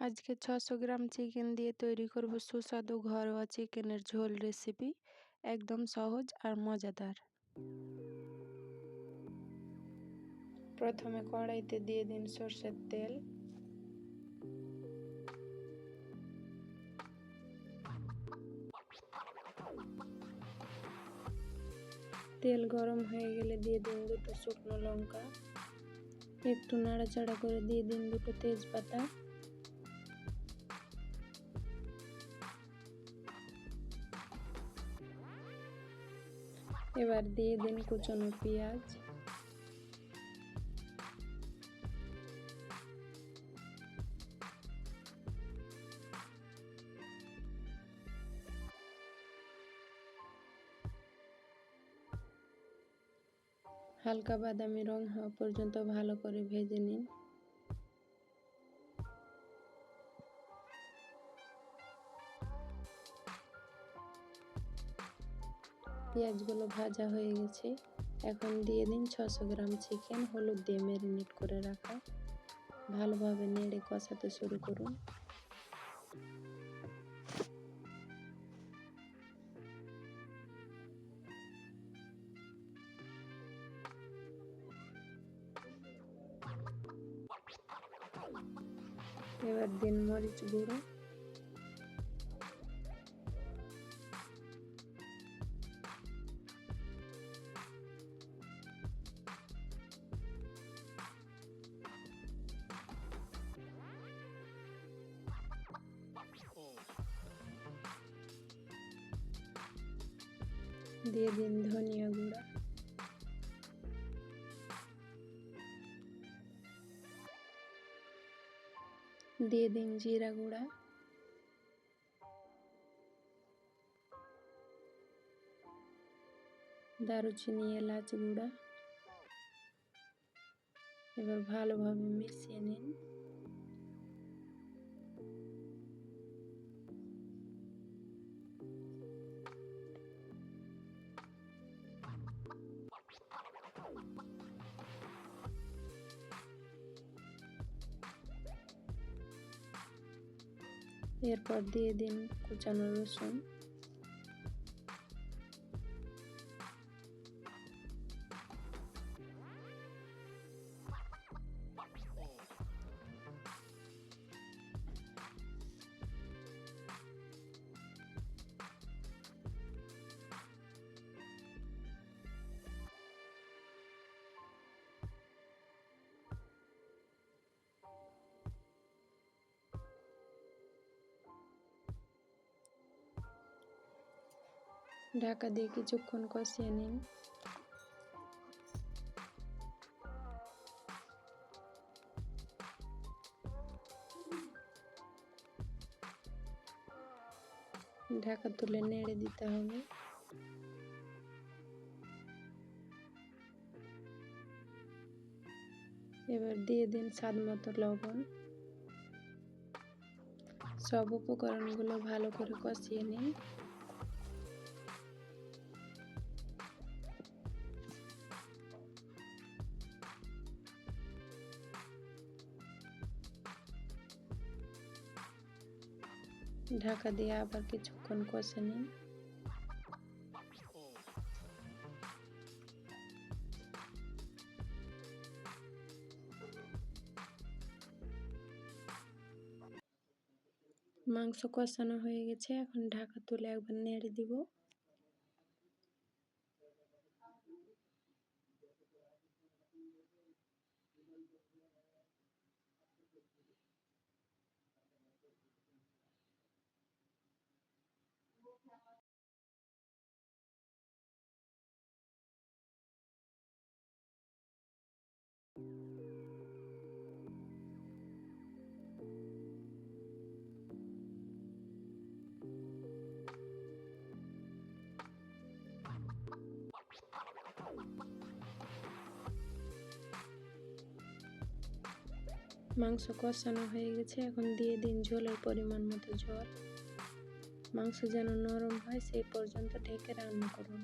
আজকে ছশো gram chicken দিয়ে তৈরি করব সুস্বাদু ঘরোয়া চিকেনের ঝোল রেসিপি একদম সহজ আর মজাদার। প্রথমে কড়াইতে দিয়ে দিন সর্ষের তেল। তেল গরম হয়ে গেলে দিয়ে দিন দুটো শুকনো লঙ্কা। একটু নাড়াচাড়া করে দিয়ে দিন দুটো তেজপাতা। এবার দিয়ে দিন কুচনো পেঁয়াজ। হালকা বাদামি রং হওয়া পর্যন্ত ভালো করে ভেজে নিন। পেঁয়াজগুলো ভাজা হয়ে গেছে। এখন দিয়ে দিন ছশো গ্রাম চিকেন হলুদ দিয়ে ম্যারিনেট করে রাখা। ভালোভাবে নেড়ে কষাতে শুরু করুন। এবার দিন মরিচ গুঁড়ো। দিয়ে দিন ধনিয়া গুঁড়া। দিয়ে দিন জিরা গুঁড়া। দারুচিনি, এলাচ গুঁড়া। এবার ভালোভাবে মিশিয়ে নিন। এরপর দিয়ে দিন কুচানো রসুন। ঢাকা দিয়ে কিছুক্ষণ কষিয়ে নিন। ঢাকা তুলে নেড়ে দিতে হবে। এবার দিয়ে দিন স্বাদ মতো লবণ। সব উপকরণগুলো ভালো করে কষিয়ে নিন। ঢাকা দিয়ে আবার কিছুক্ষণ কষে নিন। মাংস কষানো হয়ে গেছে, এখন ঢাকা তুলে একবার নেড়ে দিব। মাংস কষানো হয়ে গেছে। এখন দিয়ে দিন ঝোলের পরিমাণ মতো জল মাংস যেন নরম হয়, সেই পর্যন্ত ঢেকে রান্না করুন।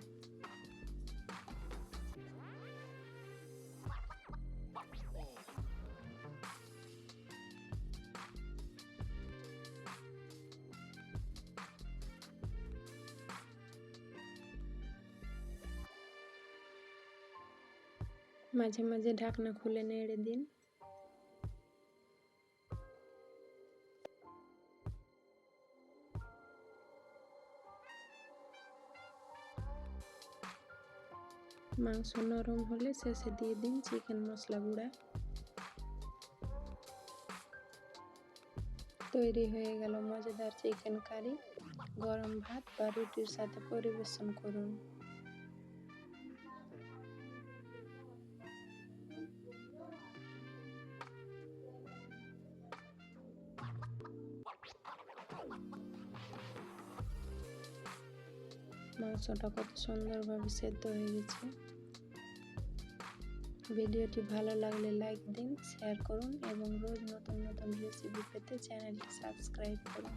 মাঝে মাঝে ঢাকনা খুলে নেড়ে দিন। মাংস নরম হলে শেষে দিয়ে দিন চিকেন মশলা গুঁড়া। তৈরি হয়ে গেল মজাদার চিকেন কারি। গরম ভাত বা রুটির সাথে পরিবেশন করুন। মাংসটা কত সুন্দরভাবে সেদ্ধ হয়ে গেছে। ভিডিওটি ভালো লাগলে লাইক দিন শেয়ার করুন এবং রোজ নতুন নতুন রেসিপি পেতে চ্যানেলটি সাবস্ক্রাইব করুন।